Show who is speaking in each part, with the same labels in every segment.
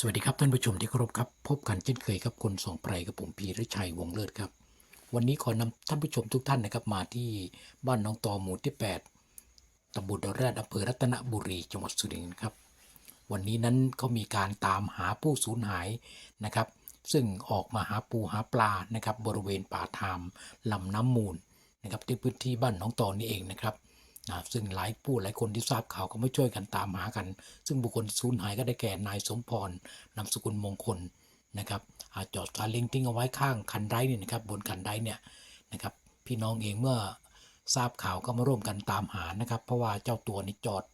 Speaker 1: สวัสดีครับท่านผู้ชมที่เคารพครับ พบกันเช่นเคยครับคนสองไพรกับผมพีรชัยวงเลิศครับ วันนี้ขอนำท่านผู้ชมทุกท่านนะครับมาที่บ้านน้องตอหมู่ที่ 8ตำบลดอนแรดอำเภอรัตนบุรีจังหวัดสุรินทร์ครับ วันนี้นั้นเขามีการตามหาผู้สูญหายนะครับ ซึ่งออกมาหาปูหาปลานะครับ บริเวณป่าทามลำน้ำมูลนะครับที่พื้นที่บ้านน้องตอนี่เองนะครับ นะซึ่งหลายผู้หลายคนที่ทราบข่าวก็ไม่ช่วยกันตามหากัน ซึ่งบุคคลสูญหายก็ได้แก่นายสมพรนามสกุลมงคลนะครับอาจอดซาเล้งทิ้งเอาไว้ข้างคันไดเนี่ยนะครับบนคันไดเนี่ยนะครับพี่น้องเองเมื่อทราบข่าวก็มาร่วมกันตามหานะครับ เพราะว่าเจ้าตัวนี่จอด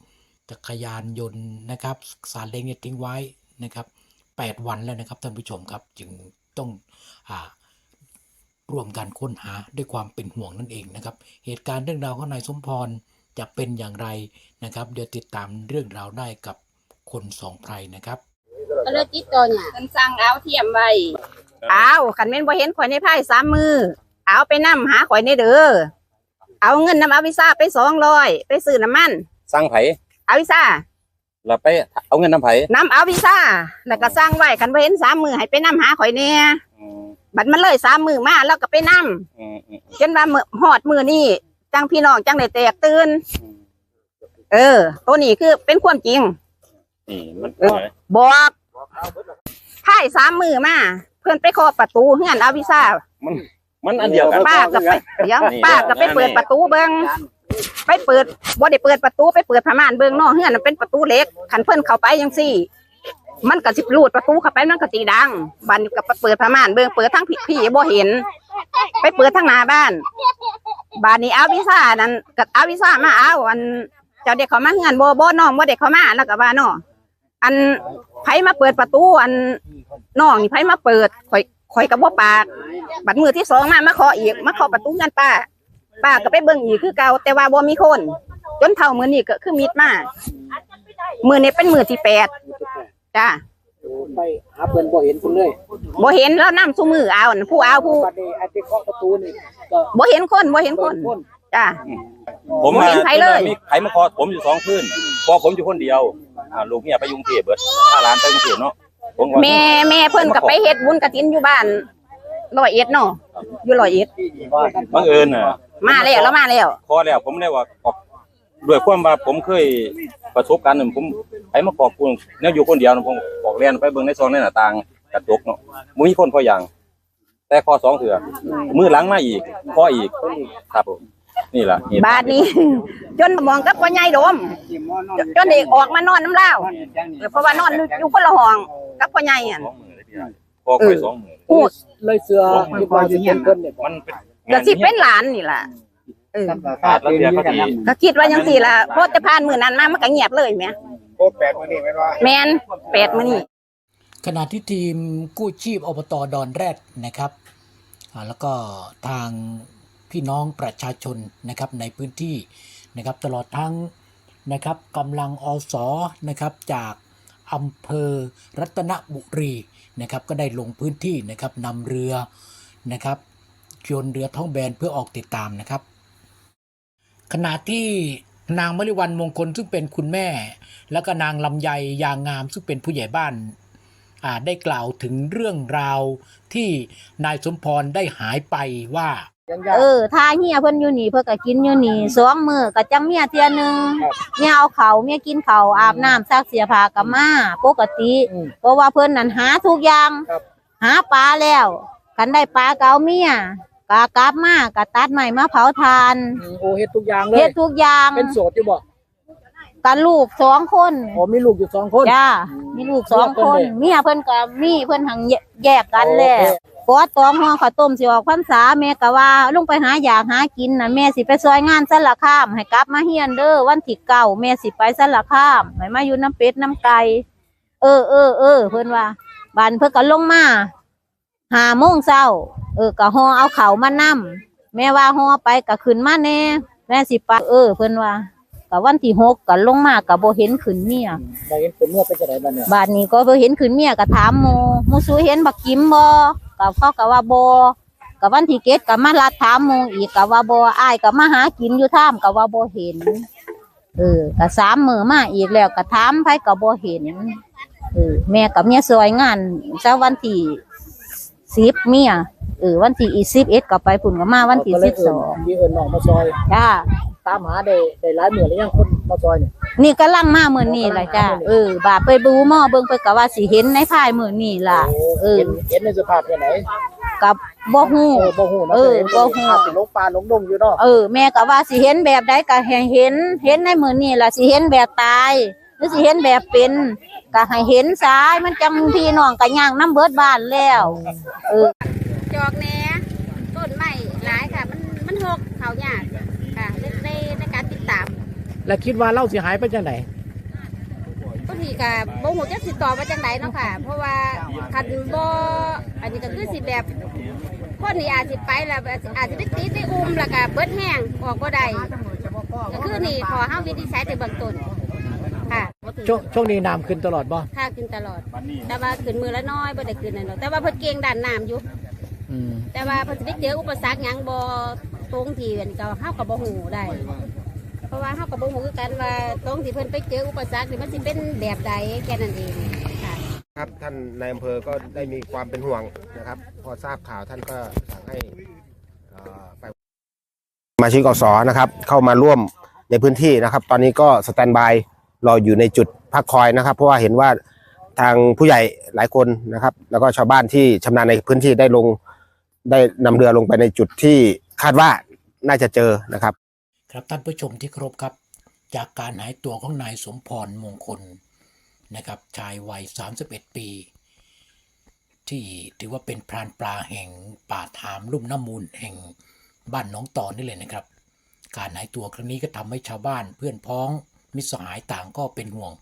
Speaker 1: จักรยานยนต์นะครับซาเล้งเนี่ยทิ้งไว้นะครับ8วันแล้วนะครับท่านผู้ชมครับจึงต้องอ่าร่วมกันค้นหาด้วยความเป็นห่วงนั่นเองนะครับ เหตุการณ์เรื่องราวของนายสมพร จะเป็นอย่างไรนะครับ เดี๋ยวติดตามเรื่องราวได้กับคนสองไพรนะครับ
Speaker 2: ก็เลยติดต่อเนี่ย
Speaker 3: เพิ่นสั่งเอาเทียมไว้
Speaker 2: เอาขันแม่นบ่เห็นข่อยในไพ่สามมือ เอาไปนํหาข่อยในเด้อเอาเงินนำเอาวิซ่าไปสองร้อยไปซื้อน้ำมัน
Speaker 4: สร้างไผ
Speaker 2: เอาวิซ่า
Speaker 4: เราไปเอาเงินน้ำไผ
Speaker 2: นำเอาวิซ่าแล้วก็สร้างไว้ขันบ่เห็นสามมือให้ไปนํหาข่อยเนี่ย
Speaker 4: อืม
Speaker 2: บัดมันเลยสามมือมาแล้วก็ไปนํ
Speaker 4: อืมอืม
Speaker 2: จนว่ามือหอดมือนี่ จังพี่น้องจังได้แตกตื่น
Speaker 4: อืม
Speaker 2: เออ ตัวนี้คือเป็นความจริง
Speaker 4: นี่มัน
Speaker 2: เออบอกไพ่สามมือมาเพื่อนไปเคาะประตูเฮือนเอาวิซ่า
Speaker 4: มันมันอันเดียวกัน
Speaker 2: ป้าก็ไปเดี๋ยว
Speaker 4: นี่
Speaker 2: ป้าก็ไปเปิดประตูเบิ้งไปเปิดบ่ได้เปิดประตูไปเปิดผ้าม่านเบิ้งเนอกเฮือนมันเป็นประตูเหล็กขันเพิ่นเข้าไปยังซี่ มันก็สิรูดประตูเข้าไปมันก็ตีดังบัดนก็ไปเปิดผ้าม่านเบิ้งเปิดทั้งพี่พี่บ่เห็น ไปเปิดทั้งหน้าบ้าน บานนี้เอาวิซ่านั้นก็เอาวิซ่ามาเอาอันเจ้าเด็กเขามาเฮือนบ่บ่น้องบ่เด็กเขามาแล้วก็ว่าน้ออันไผมาเปิดประตูอันน้องนี่ไผมาเปิดข่อยข่อยก็บ่ปากบัดมือที่สองมามาเคาะอีกมาเคาะประตูกันป้าป้าก็ไปเบิ่งอีกคือเก่าแต่ว่าบ่มีคน จนเท่ามือนี้ก็คือมิดมามือนี้เป็นมือที่แปดจ้า
Speaker 5: ไปหาเพิ่นบ่เห็นเพิ่นเลย
Speaker 2: บ่เห็นแล้วนํสู้มือเอาน่ะผู้เอาผู้
Speaker 5: บัดนี้ ไอ้ที่เคาะประตูนี่ก็
Speaker 2: บ่เห็นคนบ่เห็นคน
Speaker 5: คน
Speaker 2: จ้า
Speaker 4: ผม
Speaker 2: บ่เห็นไผเลย
Speaker 4: มีไผมาคอผมอยู่สองคืนพอผมอยู่คนเดียวอ่าลูกเมียไปยุงเทพเบิดถ้าหลานไปยุงเทพเนาะผมว่า
Speaker 2: แม่แม่เพิ่นก็ไปเฮ็ดบุญกฐินอยู่บ้านร้อยเอ็ดเนาะอยู่ร้อยเอ็ด
Speaker 4: บังเอิญน่ะ
Speaker 2: มาแล้วแล้วมาแล้ว
Speaker 4: พอแล้วผมเลยว่าออกด้วยความว่าผมเคยประสบการณ์หนึ่งผมไผมาขอบคุณเนี่ยอยู่คนเดียวนะผมออกเรียนไปเบิ่งในซองในหน้าต่างกระจกเนาะมุ้ยคนพออย่าง แต่ข้อสองเถื่อมือหลังมาอีกข้ออีกครับผมนี่แหละเหตุ
Speaker 2: บาดนี้ จนมองกับพ่อใหญ่โดมจจนเด็กออกมานอนน้ำเล่าเพราะว่านอนอยู่คนละห้องกับพ่อใหญ่อะ
Speaker 4: สองมือเลยพี่พอคุยสองมือ
Speaker 2: พูด
Speaker 5: เลยเสือที่ว่าสิเห็นเพิ่นเนี่ย
Speaker 4: มันเป็น
Speaker 2: ก็สิเป็นหลานนี่ล่ะเออ
Speaker 4: ขาดแล้วเดียวก็ดี
Speaker 2: ก็คิดว่าจังซี่ล่ะเพราะจะผ่านมื้อนั้นมามันก็เงียบเลยแหม
Speaker 5: โคแปดมื้อนี้แม่นว่า
Speaker 2: แม่นแปดมื้อนี้
Speaker 1: ขณะที่ทีมกู้ชีพอบตดอนแรดนะครับอ่า แล้วก็ทางพี่น้องประชาชนนะครับในพื้นที่นะครับตลอดทั้งนะครับกำลังอสนะครับจากอำเภอรัตนบุรีนะครับก็ได้ลงพื้นที่นะครับนำเรือนะครับยนเรือท้องแบนเพื่อออกติดตามนะครับ ขณะที่นางมริวันมงคลซึ่งเป็นคุณแม่ แล้วก็นางลำไยยางงามซึ่งเป็นผู้ใหญ่บ้าน ได้กล่าวถึงเรื่องราวที่นายสมพรได้หายไปว่า
Speaker 5: ยังยาก
Speaker 6: เออถ้าเฮียเพิ่นอยู่นี่เพิ่นก็กินอยู่นี่สองมื้อก็จังเมียเที่ยหนึงเมียเอาข้าวเมียกินข้าวอาบน้ำซักเสียผ้ากับมาปกติ
Speaker 5: อืม
Speaker 6: เพราะว่าเพิ่นนั่นหาทุกอย่าง
Speaker 5: ครับ
Speaker 6: หาปลาแล้วกันได้ปลาก็เอาเมียก็กลับมาก็ตัดไม้มาเผาทาน
Speaker 5: อืมโอ้เฮ็ดทุกอย่างเลย
Speaker 6: เฮ็ดทุกอย่าง
Speaker 5: เป็นโสดอยู่บ่
Speaker 6: กันลูกสองคน
Speaker 5: โอ้มีลูกอยู่สองคน
Speaker 6: จ้ามีลูกสองคน
Speaker 5: เมียเพิ่นเด้
Speaker 6: เมียเพิ่นก็มีเพิ่นหังแยกกันแล้ว
Speaker 5: โอเค
Speaker 6: กอดตองห่อข้าวต้มสิออกพรรษาแม่ก็ว่าลงไปหาอยากหากินน่ะแม่สิไปซอยงานสารคาม ให้กลับมาเฮียนเด้อวันที่เก้าแม่สิไปสารคามให้มาอยู่น้ำเป็ดน้ำไก่เออเออเออเพิ่นว่าบานเพิ่นก็ลงมาหาโมงเช้า เออก็ห่อเอาเขาวมานํแม่ว่าห่อไปก็ขึ้นมาแน่แม่สิไปเออเพิ่นว่า ก็วันที่หกก็ลงมาก็บ่เห็นขึ้นเมีย
Speaker 5: ได้เห็นเป็นเมื่อเป็นจังไดบัดเนี่ย
Speaker 6: บาดนี้ก็บ่เห็นขึ้นเมียก็ถามหมูหมูสูเห็นบักกิมบ่ก็เขาก็ว่าบ่ก็วันที่เกตก็มาลัดถามหมูอีกก็ว่าบ่อ้ายก็มาหากินอยู่ท่ามก็ว่าบ่เห็น เออก็สามมื้อมาอีกแล้วก็ถามไผก็บ่เห็นเออแม่กับเมียซอยงานเช้าวันที่สิบเมียเออวันที่อีสิบเอ็ดก็ไปพุ่นก็มาวันที่
Speaker 5: ก็เล
Speaker 6: สิ
Speaker 5: ย
Speaker 6: บ
Speaker 5: เอิ้
Speaker 6: ส
Speaker 5: น
Speaker 6: อง
Speaker 5: ที่เอิ้นน้องมาซอย
Speaker 6: จ้า
Speaker 5: ตามหาได้ได้หลายหมื่นแล้วยังคนมาซอยเนี่ย
Speaker 6: นี่ก็ลังมามื้อนี้ล่ะจ้าเออบาไปดูหม้อเบิ่งไปก็ว่าสิเห็นในภายมื้อนี้ล่ะเออ
Speaker 5: เห็นเห็นในสภาพแค่ไหน
Speaker 6: กับบ่ฮู้
Speaker 5: เออบ่ฮู้นะ
Speaker 6: เออ
Speaker 5: แต่ห็น
Speaker 6: บ่ฮู้
Speaker 5: ภาพเป็นลงป่าลงดงอยู่เนาะ
Speaker 6: เออแม่ก็ว่าสิเห็นแบบใดก็ให้เห็น เห็นในมื้อนี้ล่ะสิเห็นแบบตายหรือสิเห็นแบบเป็นก็ให้เห็นซายมันจังพี่น้องก็ย่างน้ำเบิดบ้านแล้วเออ
Speaker 7: จอกแหน่ต้นไม้หลายค่ะ มันมันหกเขายากค่ะ ในในในการติดตาม
Speaker 5: แล้วคิดว่าเล่าสิหายไปจังได
Speaker 7: บางทีก็บ่ฮู้จักสิตอบว่าจังไดเนาะค่ะ เพราะว่าคันบ่อันนี้ก็คือสิแบบคนนี่อาจสิไปแล้วอาจสิไปติดไปอุ้มแล้วก็เบิดแห้งออกบ่ได้ก็คือนี่ขอเฮาวินิจฉัยแต่เบื้องต้นค่ะ
Speaker 5: ช่วงช่วงนี้น้ำขึ้นตลอดบ่
Speaker 7: ค่าขึ้นตลอด แต่ว่าขึ้นมือละน้อยบ่ได้ขึ้นนั่นหรอกแต่ว่าเพิ่นเก่งด้านน้ำอยู่
Speaker 5: อืม
Speaker 7: แต่ว่าเพิ่นสิไปเจออุปสรรคหยังบ่ ตรงที่อนก็เฮาก็บ่ฮู้ได้ เพราะว่าเฮาก็บ่ฮู้คือกันว่าตรงที่เพิ่นไปเจออุปสรรคนี่มันสิเป็นแบบใดแค่นั้นเองค่ะ
Speaker 3: ครับท่านนายอำเภอก็ได้มีความเป็นห่วงนะครับ พอทราบข่าวท่านก็สั่งให้เอ่อฝ่ายสมาชิกอสนะครับ เข้ามาร่วมในพื้นที่นะครับ ตอนนี้ก็สแตนบายรออยู่ในจุดพักคอยนะครับ เพราะว่าเห็นว่าทางผู้ใหญ่หลายคนนะครับ แล้วก็ชาวบ้านที่ชำนาญในพื้นที่ได้ลงได้นำเรือลงไปในจุดที่ คาดว่าน่าจะเจอนะครับ
Speaker 1: ครับท่านผู้ชมที่ครพครับ จากการหายตัวของนายสมพรมงคลนะครับ ชายวัย 31 ปี ที่ถือว่าเป็นพรานปลาแห่งป่าถามลุ่มน้ำมูลแห่งบ้านหน้องตอนนี่เลยนะครับ การหายตัวครั้งนี้ก็ทำให้ชาวบ้านเพื่อนพ้องมิตรสหายต่างก็เป็นห่วง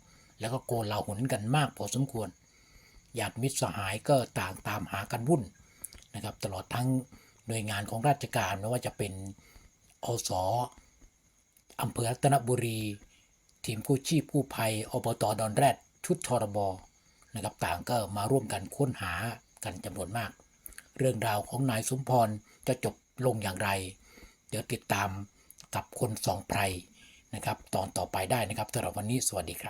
Speaker 1: แล้วก็โกลาหลกันมากพอสมควรญาติมิตรสหายก็ต่างตามหากันวุ่นนะครับ ตลอดทั้ง หน่วยงานของราชการไม่ว่าจะเป็นอสอำเภอรัตนบุรี ทีมกู้ชีพกู้ภัยอบตดอนแรด ชุดชรบนะครับต่างก็มาร่วมกันค้นหากันจำนวนมาก เรื่องราวของนายสมพรจะจบลงอย่างไร เดี๋ยวติดตามกับคนสองไพรนะครับ ตอนต่อไปได้นะครับสำหรับวันนี้สวัสดีครับ